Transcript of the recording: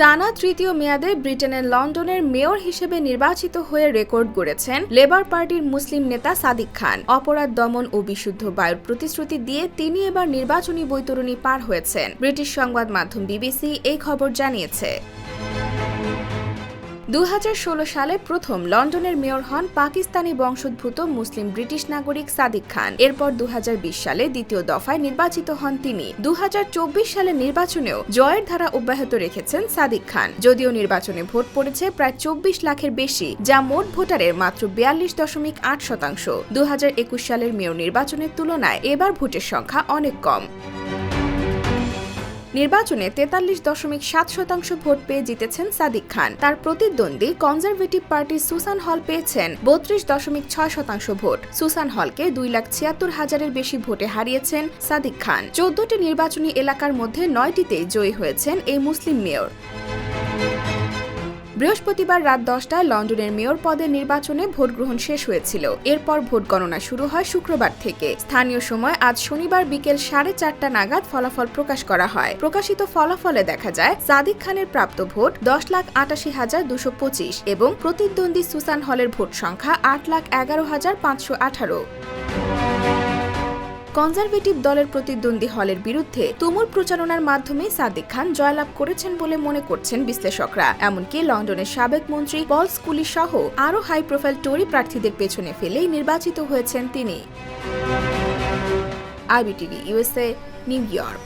টানা তৃতীয় মেয়াদে ব্রিটেনের লন্ডনের মেয়র হিসেবে নির্বাচিত হয়ে রেকর্ড গড়েছেন লেবার পার্টির মুসলিম নেতা সাদিক খান। অপরাধ দমন ও বিশুদ্ধ বায়ুর প্রতিশ্রুতি দিয়ে তিনি এবার নির্বাচনী বৈতরণী পার হয়েছেন। ব্রিটিশ সংবাদ মাধ্যম বিবিসি এই খবর জানিয়েছে। দু হাজার ষোলো সালে প্রথম লন্ডনের মেয়র হন পাকিস্তানি বংশোদ্ভূত মুসলিম ব্রিটিশ নাগরিক সাদিক খান। এরপর দুহাজার বিশ সালে দ্বিতীয় দফায় নির্বাচিত হন তিনি। দুহাজার চব্বিশ সালের নির্বাচনেও জয়ের ধারা অব্যাহত রেখেছেন সাদিক খান। যদিও নির্বাচনে ভোট পড়েছে প্রায় চব্বিশ লাখের বেশি, যা মোট ভোটারের মাত্র বিয়াল্লিশ দশমিক আট শতাংশ। দুহাজার একুশ সালের মেয়র নির্বাচনের তুলনায় এবার ভোটের সংখ্যা অনেক কম। নির্বাচনে তেতাল্লিশ দশমিক সাত শতাংশ ভোট পেয়ে জিতেছেন সাদিক খান। তার প্রতিদ্বন্দ্বী কনজারভেটিভ পার্টির সুসান হল পেয়েছেন বত্রিশ দশমিক ছয় শতাংশ ভোট। সুসান হলকে দুই লাখ ছিয়াত্তর হাজারের বেশি ভোটে হারিয়েছেন সাদিক খান। চোদ্দটি নির্বাচনী এলাকার মধ্যে নয়টিতে জয়ী হয়েছেন এই মুসলিম মেয়র। বৃহস্পতিবার রাত দশটায় লন্ডনের মেয়র পদের নির্বাচনে ভোট গ্রহণ শেষ হয়েছিল। এরপর ভোট গণনা শুরু হয় শুক্রবার থেকে। স্থানীয় সময় আজ শনিবার বিকেল সাড়ে চারটা নাগাদ ফলাফল প্রকাশ করা হয়। প্রকাশিত ফলাফলে দেখা যায়, সাদিক খানের প্রাপ্ত ভোট দশ লাখ আটাশি হাজার দুশো পঁচিশ এবং প্রতিদ্বন্দ্বী সুসান হলের ভোট সংখ্যা আট লাখ এগারো হাজার পাঁচশো আঠারো। কনজারভেটিভ দলের প্রতিদ্বন্দ্বী হলের বিরুদ্ধে তুমুল প্রচারণার মাধ্যমে সাদিক খান জয়লাভ করেছেন বলে মনে করছেন বিশ্লেষকরা। এমনকি লন্ডনের সাবেক মন্ত্রী পল স্কুলি সহ আরও হাই প্রোফাইল টোরি প্রার্থীদের পেছনে ফেলেই নির্বাচিত হয়েছেন তিনি। IBTV, USA, New York.